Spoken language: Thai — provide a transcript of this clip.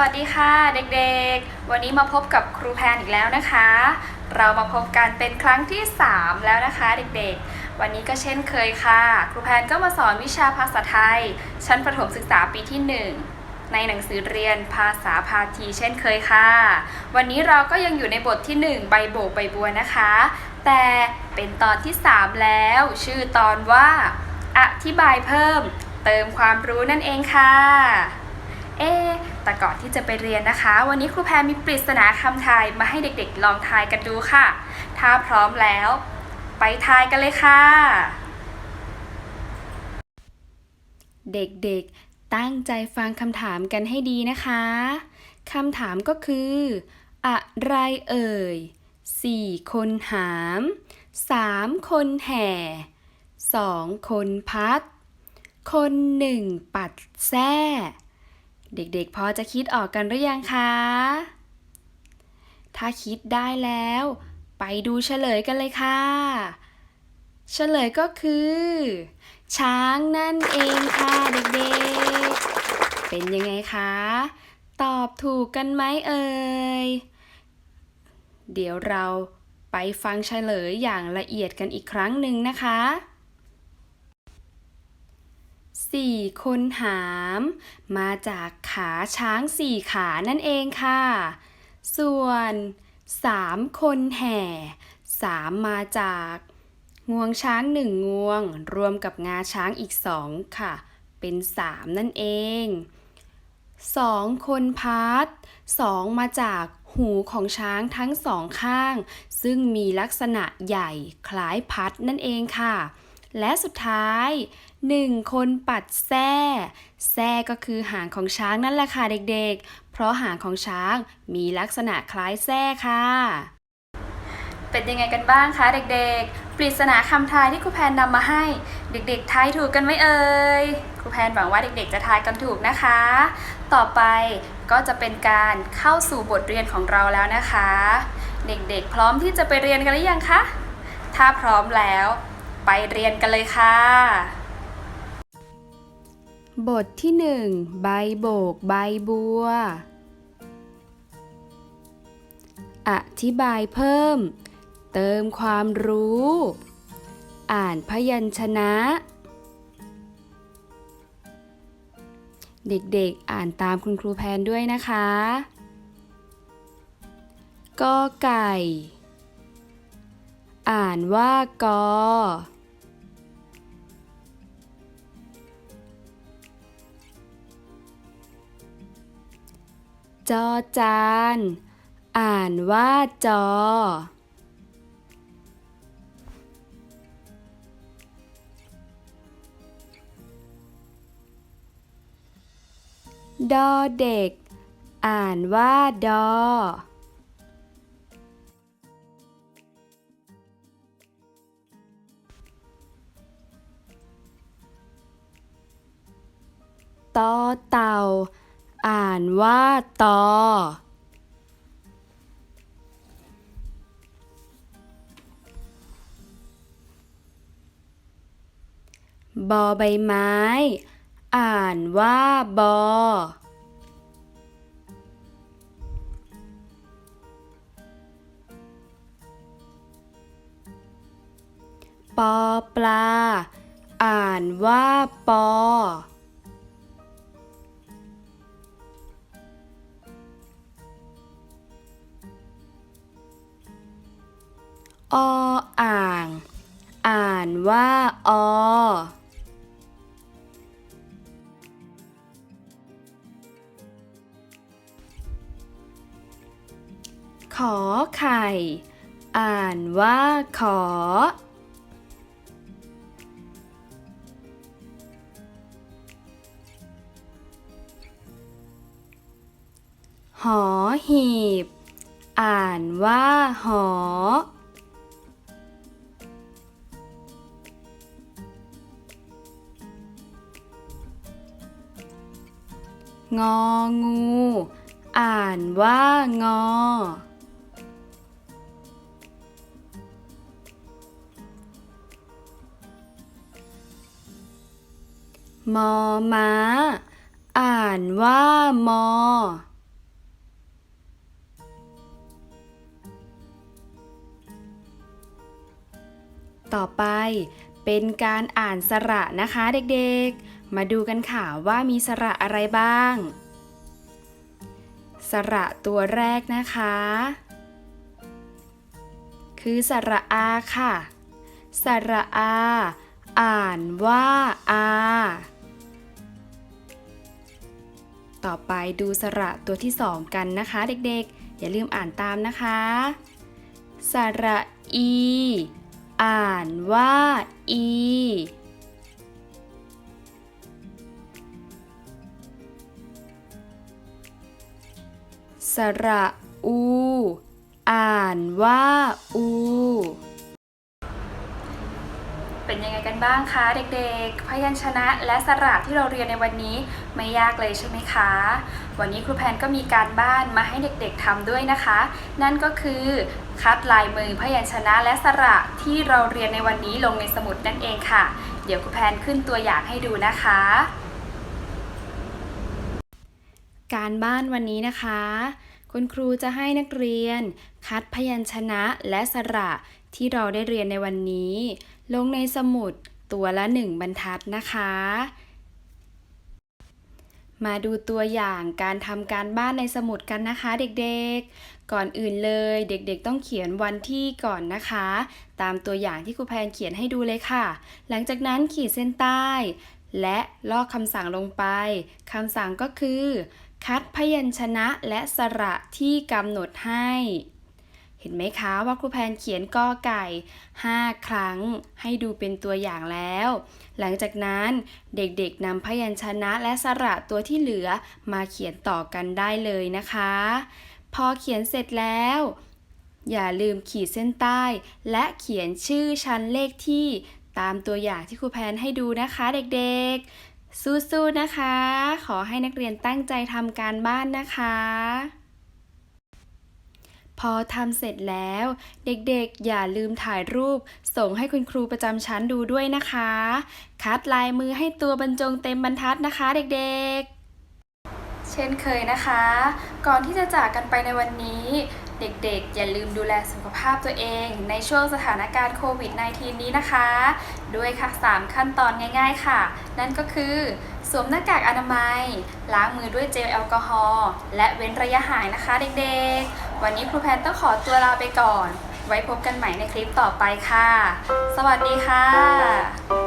วัสดีค่ะเด็กๆ วันนี้มาพบกับครูแพนอีกแล้วนะคะ เรามาพบกันเป็นครั้งที่ 3 แล้วนะคะเด็กๆ วันนี้ก็เช่นเคยค่ะ ครูแพนก็มาสอนวิชาภาษาไทย ชั้นประถมศึกษาปีที่ 1 ในหนังสือเรียนภาษาพาทีเช่นเคยค่ะ วันนี้เราก็ยังอยู่ในบทที่ 1 ใบโบกใบบัวนะคะ แต่เป็นตอนที่ 3 แล้ว ชื่อตอนว่า อธิบายเพิ่ม เติมความรู้นั่นเองค่ะ เอ๊ะ แต่ก่อนที่จะไปเรียนนะคะ วันนี้ครูแพรมีปริศนาคำทายมาให้เด็กๆ ลองทายกันดูค่ะ ถ้าพร้อมแล้ว ไปทายกันเลยค่ะ เด็กๆ ตั้งใจฟังคำถามกันให้ดีนะคะ คำถามก็คือ อะไรเอ่ยสี่คนหามสามคนแห่สองคนพัด คนหนึ่งปัดแส้ เด็กๆ พอจะคิดออกกันหรือยังคะ ถ้าคิดได้แล้ว ไปดูเฉลยกันเลยค่ะ เฉลยก็คือ ช้างนั่นเองค่ะเด็กๆ เป็นยังไงคะ ตอบถูกกันไหมเอ่ย เดี๋ยวเราไปฟังเฉลยอย่างละเอียดกันอีกครั้งหนึ่งนะคะ สี่คนหาม มาจากขาช้างสี่ขานั่นเองค่ะ ส่วนสามคนแห่สามมาจากงวงช้างหนึ่งงวง รวมกับงาช้างอีกสองค่ะ เป็นสามนั่นเองสองคนพัดสองมาจากหูของช้างทั้งสองข้าง ซึ่งมีลักษณะใหญ่คล้ายพัดนั่นเองค่ะ และสุดท้าย หนึ่งคนปัดแส้แส้ก็คือหางของช้างนั่นแหละค่ะเด็กๆ เพราะหางของช้างมีลักษณะคล้ายแส้ค่ะ เป็นยังไงกันบ้างคะเด็กๆ ปริศนาคำทายที่ครูแพนนำมาให้ เด็กๆทายถูกกันไหมเอ่ย ครูแพนหวังว่าเด็กๆจะทายกันถูกนะคะ ต่อไปก็จะเป็นการเข้าสู่บทเรียนของเราแล้วนะคะ เด็กๆ พร้อมที่จะไปเรียนกันหรือยังคะ ถ้าพร้อมแล้ว ไปเรียนกันเลยค่ะ บทที่หนึ่งใบโบกใบบัว อธิบายเพิ่ม เติมความรู้ อ่านพยัญชนะ เด็กๆอ่านตามคุณครูแพนด้วยนะคะกอไก่ อ่านว่ากอ จอจาน อ่านว่าจอ ดอเด็ก อ่านว่าดอ ตอเต่า อ่านว่าตอ บอใบไม้ อ่านว่าบอ ปอปลา อ่านว่าปอ ออ่าง อ่านว่าอขอไข่ อ่านว่าขอ หอหีบ อ่านว่าหอ งองู อ่านว่างอ มอม้า อ่านว่ามอ ต่อไป เป็นการอ่านสระนะคะเด็กๆ มาดูกันค่ะว่ามีสระอะไรบ้าง สระตัวแรกนะคะ คือสระอาค่ะ สระอา อ่านว่าอาต่อไปดูสระตัวที่สองกันนะคะ เด็กๆ อย่าลืมอ่านตามนะคะ สระอี อ่านว่า อีสระอู อ่านว่า อู กันบ้างคะเด็กๆ พยัญชนะและสระที่เราเรียนในวันนี้ไม่ยากเลยใช่ไหมคะ วันนี้ครูแพนก็มีการบ้านมาให้เด็กๆทำด้วยนะคะ นั่นก็คือคัดลายมือพยัญชนะและสระที่เราเรียนในวันนี้ลงในสมุดนั่นเองค่ะ เดี๋ยวครูแพนขึ้นตัวอย่างให้ดูนะคะ การบ้านวันนี้นะคะ คุณครูจะให้นักเรียน คัดพยัญชนะและสระที่เราได้เรียนในวันนี้ ลงในสมุดตัวละหนึ่งบรรทัดนะคะ มาดูตัวอย่างการทำการบ้านในสมุดกันนะคะเด็กๆ ก่อนอื่นเลยเด็กๆ ต้องเขียนวันที่ก่อนนะคะ ตามตัวอย่างที่ครูแพนเขียนให้ดูเลยค่ะ หลังจากนั้นขีดเส้นใต้ และลอกคำสั่งลงไป คำสั่งก็คือ คัดพยัญชนะและสระที่กำหนดให้ เห็นไหมคะว่าครูแพนเขียนกอไก่ 5 ครั้ง ให้ดูเป็นตัวอย่างแล้ว หลังจากนั้นเด็กๆนำพยัญชนะและสระตัวที่เหลือมาเขียนต่อกันได้เลยนะคะ พอเขียนเสร็จแล้วอย่าลืมขีดเส้นใต้ และเขียนชื่อชั้นเลขที่ ตามตัวอย่างที่ครูแพนให้ดูนะคะเด็กๆ สู้ๆนะคะ ขอให้นักเรียนตั้งใจทำการบ้านนะคะ พอทำเสร็จแล้ว เด็กๆ อย่าลืมถ่ายรูป ส่งให้คุณครูประจำชั้นดูด้วยนะคะ คัดลายมือให้ตัวบรรจงเต็มบรรทัดนะคะเด็กๆ เช่นเคยนะคะ ก่อนที่จะจากกันไปในวันนี้ เด็กๆ อย่าลืมดูแลสุขภาพตัวเองในช่วงสถานการณ์โควิด -19 นี้นะคะ ด้วยค่ะ 3 ขั้นตอนง่ายๆค่ะ นั่นก็คือสวมหน้ากากอนามัย ล้างมือด้วยเจลแอลกอฮอล์และเว้นระยะห่างนะคะเด็กๆ วันนี้ครูแพนต้องขอตัวลาไปก่อน ไว้พบกันใหม่ในคลิปต่อไปค่ะ สวัสดีค่ะ